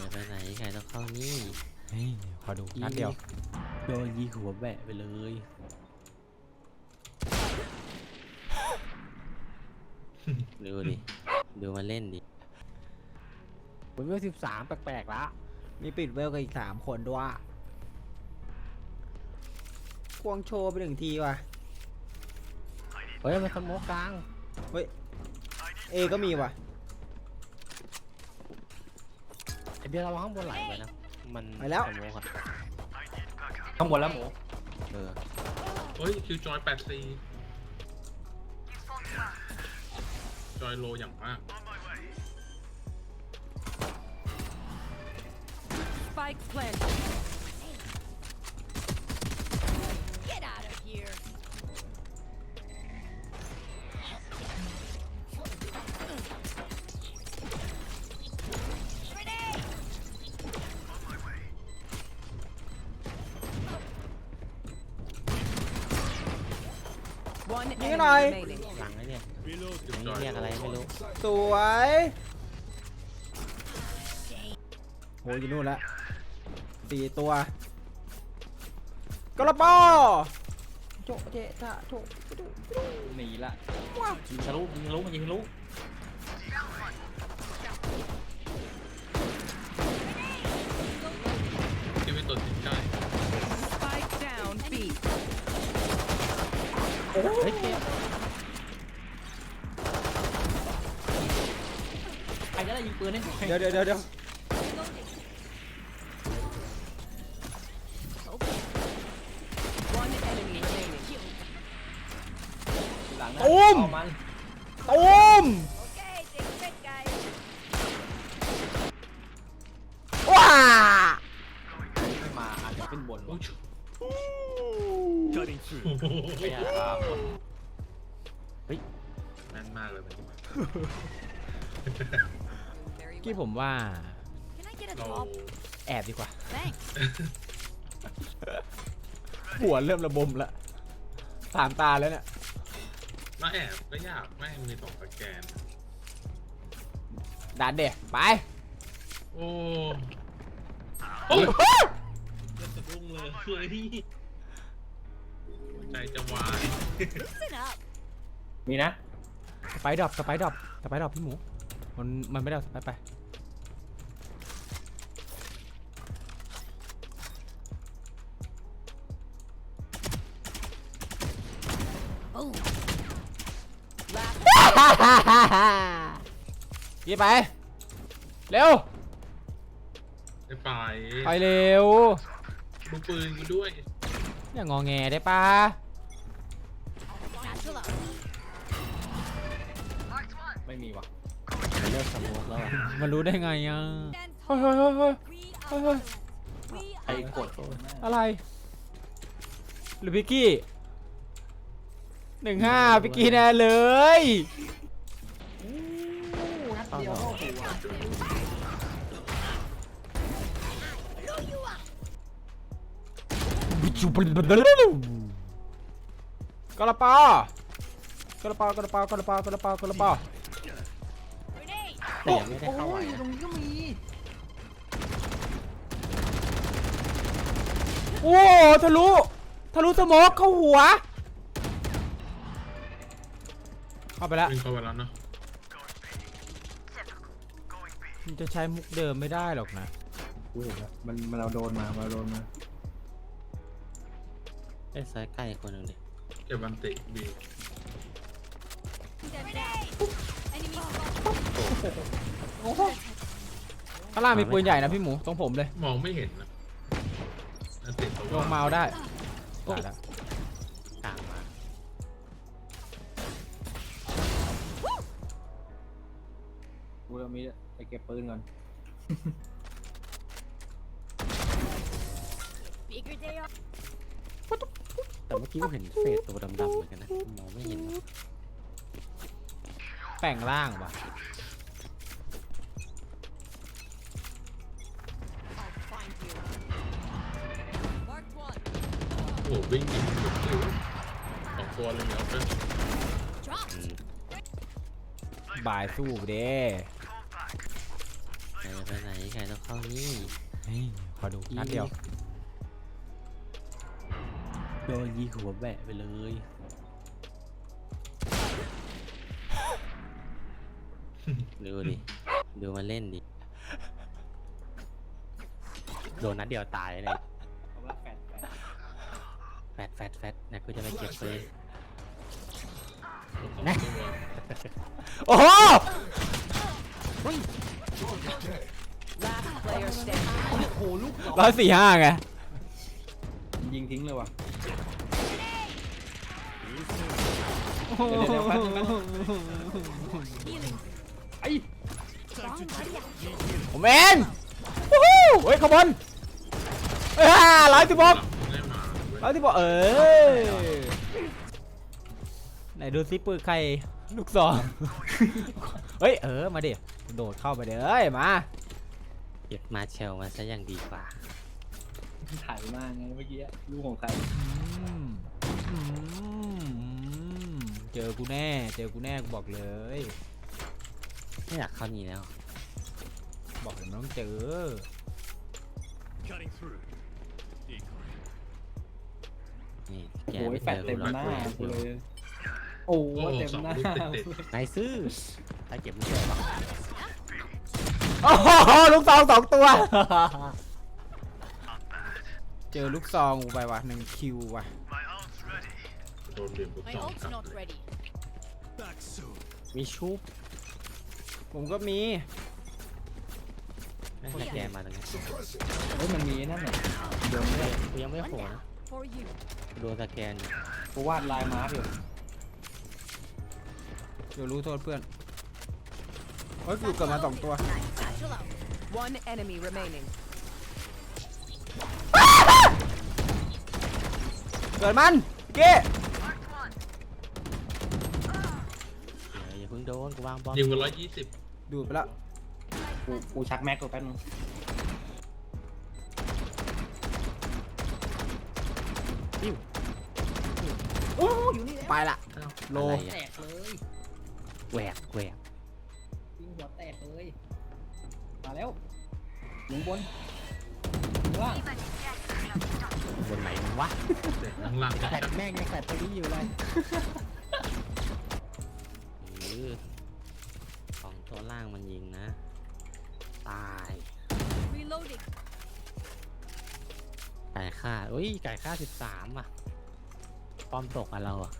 จะไปไหนใครต้องเข้านี่เฮ้ยขอดูนัดเดียวโดนยิงหัวแบะไปเลยดูดิ ดูมาเล่นดิผมเวลสิบสามแปลกๆละมีปิดเวลกันอีกสามคนด้วยควงโชว์ไปหนึ่งทีว่ะ เฮ้ยมันสโมกกลางเอก็มีว่ะ ไอเบียร์เราข้างบนไหลไปนะ มันไปแล้วสโมกอะข้างบนแล้วหมูเออเฮ้ยคิวจอยแปดซีจอยโลอย่างมาก Spike planted. 1 Nhìn cái enemy này. remaining. หลังไอ้เนี่ยคิวไอ้จอยเรียกอะไรไม่รู้สวยโหอยู่นู่นละสี่ตัวกระป๋อโจเจตะโจหนีละยิงทะลุยิงทะลุมันยิงทะลุ เฮ้ยเกมใครก็ได้ยิงปืนให้หน่อยเดี๋ยวเดี๋ยวเดี๋ยวเดี๋ยว One enemy remaining. หลังนะตุ้มเอามันตุ้ม Okay, take a hit, guys. ว้าไม่มาอาจจะขึ้นบนโอ้วะยโอ้โห ไม่อยากตามคนแน่นมากเลยมัน Very กี้ well. ผมว่า Can I get a เรา top? แอบดีกว่า Thanks. หัวเริ่มระบมละสามตาแล้วเนี่ยมาแอบก็ยากแม่งมีสองสแกน ดันเด็ไปโอ้โอ้ยจะสะดุ้งเลยเฮ้ยหัว ใจจะวาย Listen up. มีนะ สไปดรอปสไปดรอปสไปดรอปพี่หมู มันมันไม่ได้เอาสไปไป Boom. Last ยี่ไป เร็วไอ้ไปไปเร็ว ดูปืนกูด้วย อย่างงอแงได้ปะ ไม่มีว่ะมันเลิกสโมกแล้วอะมันรู้ได้ไงอะ Stand เฮ้ยเฮ้ยเฮ้ยเฮ้ย We Ôi, are ôi. vigilant. We ไอ้ are กด vigilant. อะไร หรือพิกกี้หนึ่งห้าพิกกี้แน่เลยเข้าหัวกระป๋อกระป๋อกระป๋อกระป๋อกระป๋อกระป๋อ Grenade. แต่ยังไม่ได้เข้าไหวนะโอ้ทะลุ ทะลุสโมอกเข้าหัว เข้าไปแล้ว วิ่งเข้าไปแล้วเนาะมันจะใช้มุกเดิมไม่ได้หรอกนะ กูเห็นแล้วมันมันเอาโดนมามาโดนมาไอ้สายใกล้คนหนึ่งดิเก็บบันติบี Grenade. Enemy spotted. ข้างล่างมีปืนใหญ่นะพี่หมูตรงผมเลยมองไม่เห็นนะอันติดตัวลงมาเอาได้ได้แล้วกลางมากูจะมีไปเก็บปืนก่อน Bigger day off. แต่เมื่อกี้ก็เห็นเศษตัวดำๆเหมือนกันนะ มองไม่เห็นหรอกแปลงร่างว่ะ หวิ่งยิงหยุดเลยสองตัวเลยเนี่ยเอาไป Drop. อืมบ่ายสู้เด้ใครจะไปไหนไก่ต้องเข้านี่นี่ขอดูนัดเดียวโดนยีหัวแบะไปเลยดูดิ ดูมันเล่นดิ โดนนัดเดียวตายเลย ดแฟดแฟดแฟดนะกูจะไปเก็บปืนนะโอ้โห Last player standing. โอ้โหลูกร้อยสี่ห้าไง ยิงทิ้งเลยว่ะ Healing. ไอ้ Strong Maria. ผมเองวู้ฮู้เฮ้ยขบวนเอ้ยร้อยสิบหกได้มา เว้ยร้อยสิบหกเออไหนดูซิปืนใครลูกซองเฮ้ยเออมาดิโดดเข้าไปเด้เอ้ยมาเก็บมาเชลมาซะอย่างดีกว่าถ่ายมากไงเมื่อกี้ลูกของใครอืมอืมเจอกูแน่ เจอกูแน่กูบอกเลยไม่อยากเข้านี่แล้ว บอกเลยมันต้องเจอ นี่แกโอ้ไม่ยแฟเจดอเต็มหรอกหน้ากูเลย โอ้โอ้ยโหเต็มสองหน้าลูกติด นายซื้อถ้าเก็บไม่เจอหรอกโอ้โหลูกซองสองตัว เจอลูกซองกูไปว่ะหนึ่งคิวว่ะ โดนเบียบลูก My สอง ult's กลับ not เลย ready. มีชุบผมก็มีไม่ให้แกมาตรงนี้เฮ้ยมันมีนั่นน่ะเดี๋ยวไม่กูยังไม่โผล่นะ For you. กูโดนสแกนอยู่กูวาดลายมาร์กอยู่เดี๋ยวรู้โทษเพื่อนเฮ้ยกูเกิดมาสองตัว Satchel out. One enemy remaining. เกิดมันเก้เดี๋ยวอย่าเพิ่งโดนกูวางบอลยิงไปร้อยยี่สิบดูดไปแล้วกูกูชักแม็กกูแป๊บนึง ไปละโลอะไรแตอะกเลยแหวกแหวกยิงหัวแตกเลยมาแล้วอยู่บนข้างล่างบนไหนมันวะข้างล่างก็แฟดแม่งยังแฟดตัวนี้อยู่เลยเออของตัวล่างมันยิงนะ ตาย Reloading. ไก่ฆ่าอุ้ย ไก่ฆ่าสิบสามอะป้อมตกอะเราอะ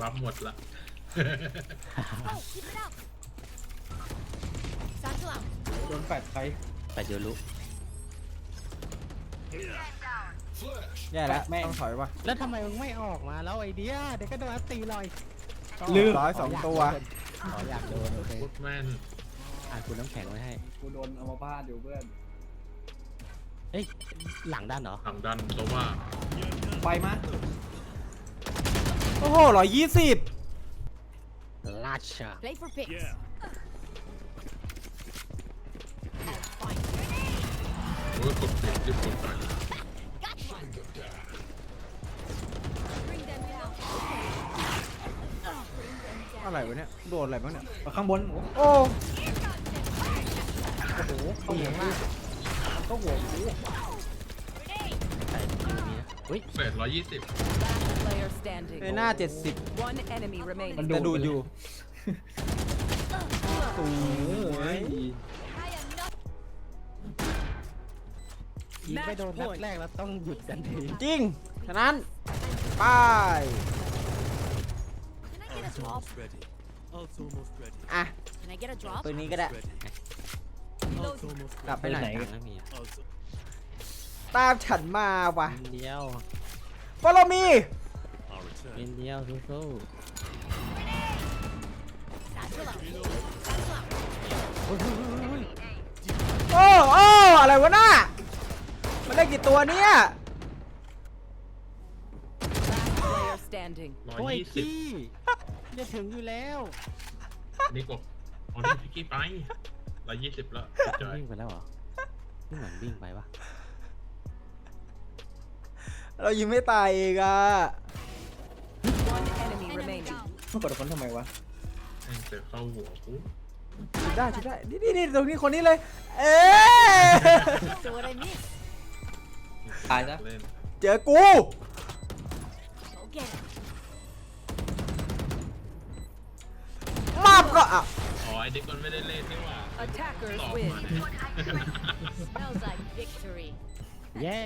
บัฟหมดละ Oh, keep it up. Satchel out. โดนแฟดใครแต่โยรุแย่แล้วแม่งต้องถอยว่ะแล้วทำไมมึงไม่ออกมาแล้วไอเดีย เดี๋ยวก็โดนตีลอยลืมร้อยสองตัว ขออยากโดนโอเคพุดแมนอ่านคุณน้ำแข็งไว้ให้ กูโดนเอามาพาดอยู่เพื่อน เอ้ยหลังด้านเหรอทางดันตัวว่าไปมาโอ้โหร้อยยี่สิบลาชา Play for picks. I'll find you. โอ้ยกดปิดรีบกดไป Got one. Bring them down. อะไรวะเนี่ย โดนอะไรบ้างเนี่ยมาข้างบนโอ้โอ้โหเข้าหัวมาก เข้าหัวกู Grenade. ใส่คิวนี้นะอุ้ยเฟดร้อยยี่สิบ Last player standing. ในหน้าเจ็ดสิบ One enemy remaining. มันแต่ดูดอยู่โอ้ย I am not. ยิงไม่โดนนัดแรกแล้วต้องหยุดกันทีจริง ฉะนั้น ไป Can I get a drop? ready. Ult's almost ready. อะ Can I get a drop? ปืนนี้ก็ได้ Ready. Ult's almost กลับ ready. ไปไหนกลางก็มีอะ Ult's ตามฉันมาว่ะวินเดียว follow me I'll return. วินเดียวสู้ Satchel out. Satchel out. โอ้โอ้อะไรวะน่ามันได้กี่ตัวเนี่ย Last player standing. ๆร้อยโอ้ยยี่สิบกี้จะถึงอยู่แล้ว นี่กดเอานี่พิกกี้ไป ร้อยยี่สิบแล้วกดจอยวิ่งไปแล้วเหรอนี่เหมือนวิ่งไปปะเรายิงไม่ตายเองอะ One enemy Enemy remaining. down. มันกดคนทำไมวะแม่งเจอเข้าหัวกูชุบได้ชุบได้นี่นี่นี่ตรงนี้คนนี้เลย เอ๊ะ So what I miss? ตายซะ เล่นเจอกู Go get him. มาบก็อะอ๋อไอ เด็กมันไม่ได้เล่นนี่หว่า Attackers ตอบ win. มาเนี่ย Smells like victory. เย้